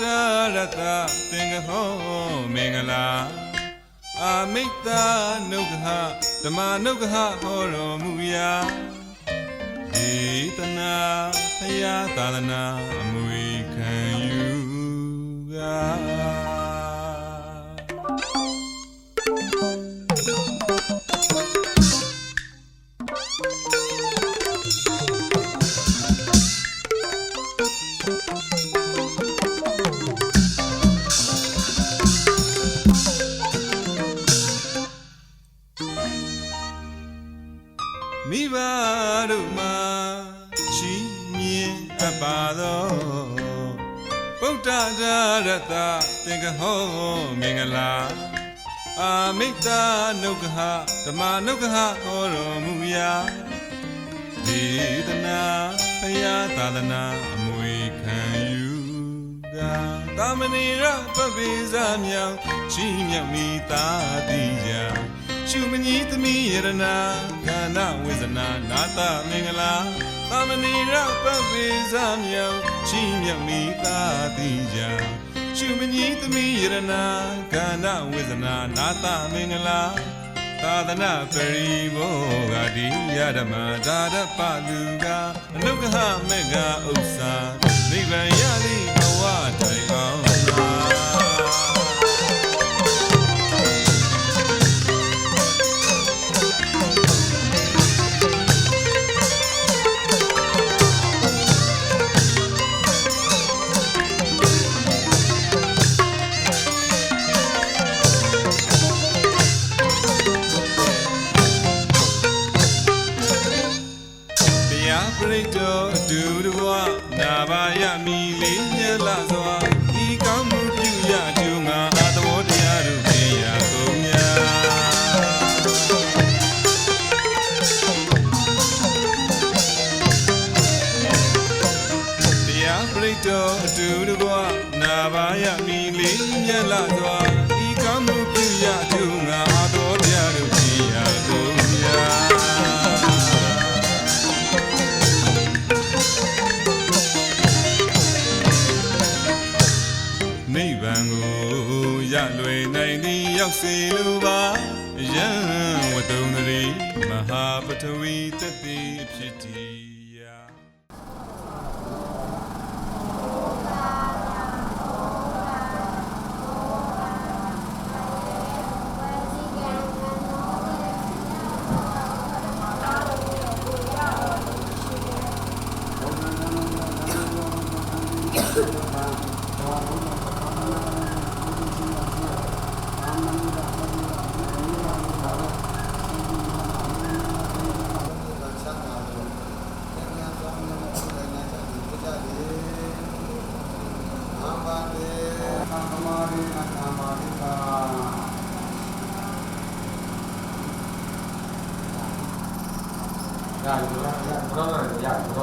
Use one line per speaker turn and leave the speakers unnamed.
သောဗုဒ္ဓဒါရတသင်္ကဟောမင်္ဂလာအာမိတ္တနုက္ခဓမ္မနုက္ခဟောတော်မူရာဒေသနာဖယားသာသနာအမွေခံယူကား မိဘတို့မှာချီးမြှင့်အပ်ပါသောဗုဒ္ဓဒါရတသင်္ကဟောမင်္ဂလာအာမိတ္တနုက္ခဓမ္မနုက္ခဟောတော်မူရာဒေသနာဖယားသာသနာအမွေခံယူကာတာမဏေရပပိဇာမြောင်ချီးမြှောက်မိသားတိရာ ရှုမညီသမီးယရနာခန္ဓာဝေဇနာနာတမင်္ဂလာတာမဏေရပပိဇာမြောင်ချီးမြှောက်မိသားတိရာရှုမညီသမီးယရနာခန္ဓာဝေဇနာနာတမင်္ဂလာသာသနာပရိဘောဂတိယဓမ္မဒါရပလူကအနုကဟမေဃဥစ္စာနိဗ္ဗာန်ရလိဘဝတိုင်အောင်သာ ပရိတ်တော်အတူတကွာနာပါရမီလေးမြတ်လာစွာဤကောင်းမှုပြုရကျူငါအာသဘောတရားတို့ပြေရကုန်ညာတရားပရိတ်တော်အတူတကွာနာပါရမီလေးမြတ်လာစွာ နိဗ္ဗာန်ကိုရလွယ်နိုင်သည်ရောက်စေလိုပါယံဝတ္တုံတရီမဟာပထဝီတတိဖြစ်တည်
不知道呢，我也不知
道。